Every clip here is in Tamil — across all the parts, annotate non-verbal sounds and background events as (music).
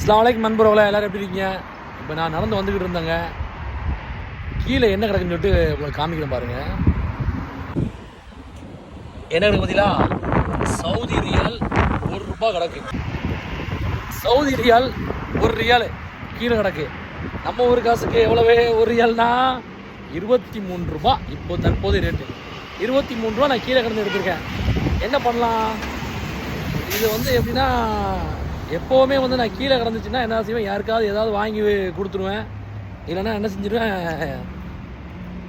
அஸ்லாம் வலைக்கம் எல்லோரும் எப்படி இருக்கீங்க? இப்போ நான் நடந்து வந்துக்கிட்டு இருந்தேங்க. கீழே என்ன கிடக்குன்னு சொல்லிட்டு உங்களுக்கு காமிக்கிறேன் பாருங்க. என்ன கிடக்கு பார்த்தீங்களா சவுதி ரியால் ஒரு ரூபாய் கிடக்கு. சவுதி ரியால் ஒரு ரியால் கீழே கிடக்கு. நம்ம ஊர் காசுக்கு எவ்வளவு? ஒரு ரியால்னா இருபத்தி மூணு ரூபா. இப்போ தற்போதைய ரேட்டு இருபத்தி மூணு ரூபா நான் கீழே கிடந்து எடுத்திருக்கேன். என்ன பண்ணலாம்? இது வந்து எப்படின்னா எப்போவுமே வந்து நான் கீழே கிடந்துச்சுன்னா என்ன செய்வேன்? யாருக்காவது ஏதாவது வாங்கி கொடுத்துருவேன். இல்லைன்னா என்ன செஞ்சிருவேன்?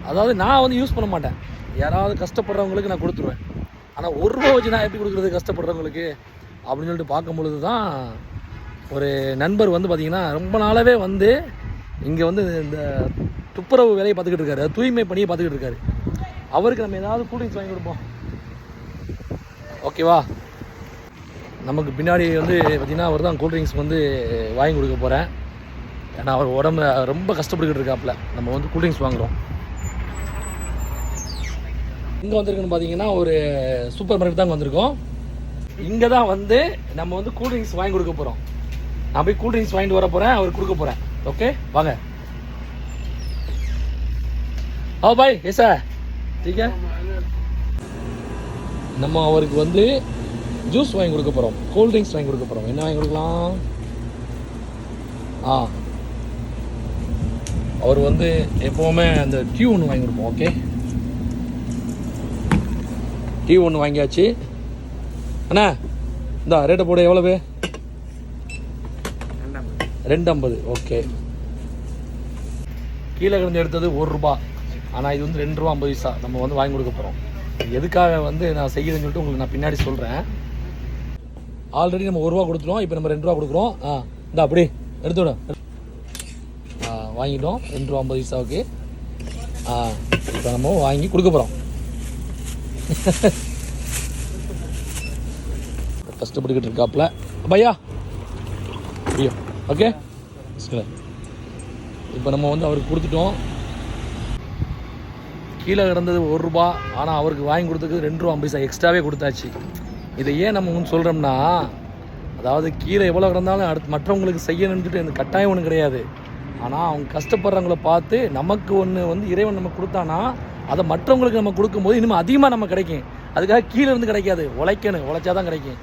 அதாவது நான் வந்து யூஸ் பண்ண மாட்டேன். யாராவது கஷ்டப்படுறவங்களுக்கு நான் கொடுத்துருவேன். ஆனால் ஒரு ரூபா வச்சு நான் எப்படி கொடுக்குறது கஷ்டப்படுறவங்களுக்கு? அப்படின்னு சொல்லிட்டு பார்க்கும் பொழுது தான் ஒரு நண்பர் வந்து பார்த்திங்கன்னா ரொம்ப நாளாகவே வந்து இங்கே வந்து இந்த துப்புரவு வேலையை பார்த்துக்கிட்டு இருக்காரு. தூய்மை பணியை பார்த்துக்கிட்டு இருக்காரு. அவருக்கு நம்ம ஏதாவது கூலிங்ஸ் வாங்கி கொடுப்போம். ஓகேவா நமக்கு பின்னாடி வந்து பார்த்திங்கன்னா அவர் தான் கூல் ட்ரிங்க்ஸ் வந்து வாங்கி கொடுக்க போகிறேன் ஏன்னா அவர் உடம்பு ரொம்ப கஷ்டப்பட்டுக்கிட்டு இருக்காப்புல. நம்ம வந்து கூல் ட்ரிங்க்ஸ் வாங்குகிறோம் இங்கே வந்திருக்குன்னு பார்த்தீங்கன்னா ஒரு சூப்பர் மார்க்கெட் தான் வந்திருக்கோம். இங்கே தான் வந்து நம்ம வந்து கூல் ட்ரிங்க்ஸ் வாங்கி கொடுக்க போகிறோம் நான் போய் கூல் ட்ரிங்க்ஸ் வாங்கிட்டு வர போகிறேன் அவர் கொடுக்க போகிறேன் ஓகே வாங்க. ஓ பாய் எஸ் சார் நம்ம அவருக்கு வந்து ஜூஸ் வாங்கி கொடுக்க போகிறோம் கோல்ட் ட்ரிங்க்ஸ் வாங்கி கொடுக்க போகிறோம் என்ன வாங்கி கொடுக்கலாம்? ஆ. அவர் வந்து எப்போவுமே அந்த டீ ஒன்று வாங்கி கொடுப்போம் ஓகே டீ ஒன்று வாங்கியாச்சு. அண்ணா இந்தா ரேட்டை போட எவ்வளவு? ரெண்டு ஐம்பது ஓகே கீழே கிடந்து எடுத்தது ஒரு ரூபா. ஆனால் இது வந்து ரெண்டு ரூபா ஐம்பது பைசா. நம்ம வந்து வாங்கி கொடுக்க போகிறோம் எதுக்காக வந்து நான் செய்யுதுன்னு சொல்லிட்டு உங்களுக்கு நான் பின்னாடி சொல்கிறேன் ஆல்ரெடி நம்ம ஒரு ரூபா கொடுத்துட்டோம் இப்போ நம்ம ரெண்டு ரூபா கொடுக்குறோம். ஆ இந்த அப்படி எடுத்து விடு. ஆ வாங்கிட்டோம். ரெண்டு ரூபா ஐம்பது பைசாவுக்கு ஆ இப்போ நம்ம வாங்கி கொடுக்க போகிறோம் கஷ்டப்பட்டுக்கிட்டு (laughs) இருக்காப்புல. பையா ஐயோ. ஓகே. இப்போ நம்ம வந்து அவருக்கு கொடுத்துட்டோம். கீழே கிடந்தது ஒரு ரூபா ஆனால் அவருக்கு வாங்கி கொடுத்ததுக்கு ரெண்டு ரூபா ஐம்பது பைசா எக்ஸ்ட்ராவே கொடுத்தாச்சு. இதை ஏன் நம்ம வந்து சொல்கிறோம்னா அதாவது கீழே எவ்வளோ கிடந்தாலும் அடுத்து மற்றவங்களுக்கு செய்யணும்னு சொல்லிட்டு எனக்கு கட்டாயம் ஒன்றும் கிடையாது. ஆனால் அவங்க கஷ்டப்படுறவங்கள பார்த்து நமக்கு ஒன்று வந்து இறைவன் நம்ம கொடுத்தானா அதை மற்றவங்களுக்கு நம்ம கொடுக்கும்போது இன்னும் அதிகமாக நம்ம கிடைக்கும். அதுக்காக கீழே இருந்து கிடைக்காது. உழைக்கணும். உழைச்சா தான் கிடைக்கும்.